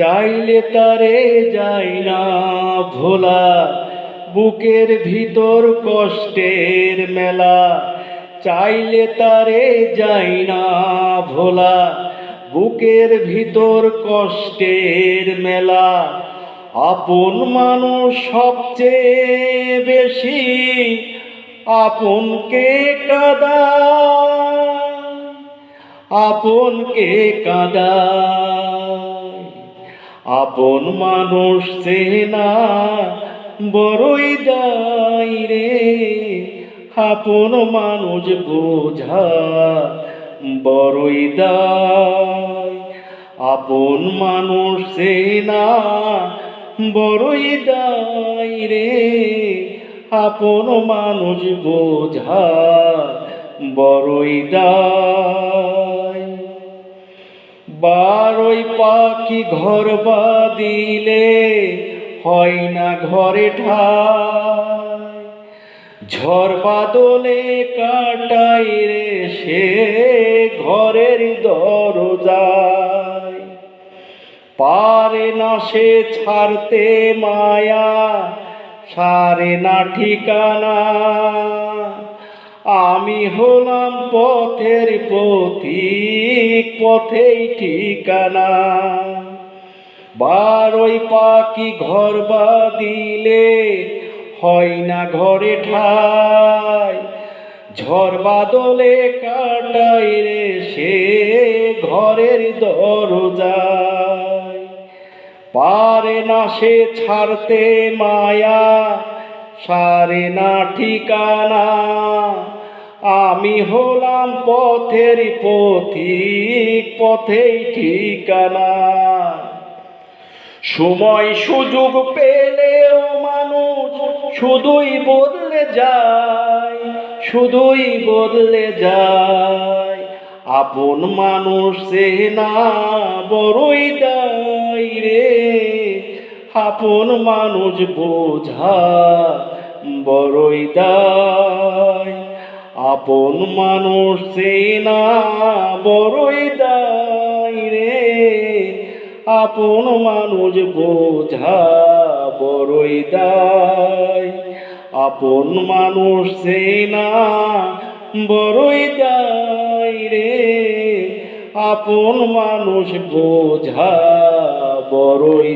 চাইলে তারে যাই না ভোলা, বুকের ভিতর কষ্টের মেলা। চাইলে তারে যাই না ভোলা, বুকের ভিতর কষ্টের মেলা। আপন মানুষ সবচেয়ে বেশি আপনকে কাদা? আপনকে কাদায় আপন মানুষ চেনা, বড়ই দায় রে। আপন মানুষ বোঝা, বড়ই দায়। আপন মানুষ চেনা, বড়ই দায় রে। আপন মানুষ বোঝা, বড়ই দায়। বারোই পাখি ঘর বাদিলে হয় না ঘরে ঠাই। ঝড় বাদলে কাটাই রে সে ঘরের দরজায়। পারে না সে ছাড়তে মায়া, সারে না ঠিকানা। আমি হলাম পথের পথিক পথেই ঠিকানা। বারোই পাখি ঘর বাদিলে হয় না ঘরে ঠাই। ঝড় বাদলে কাটাই রে সে ঘরের দরজায়। পারে না সে ছাড়তে মায়া সারে না ঠিকানা। আমি হলাম পথের পথিক, পথেই ঠিকানা। সময় সুযোগ পেলেও মানুষ শুধুই বদলে যায়, শুধুই বদলে যায়। আপন মানুষ সে না, বড়ই দায় রে। আপন মানুষ বোঝা বড়ই দায়। আপন মানুষ না বড়ই দায় রে। আপন মানুষ বোঝা বড়ই দায়। আপন মানুষ না বড়ই দায় রে। আপন মানুষ বোঝা বড়ই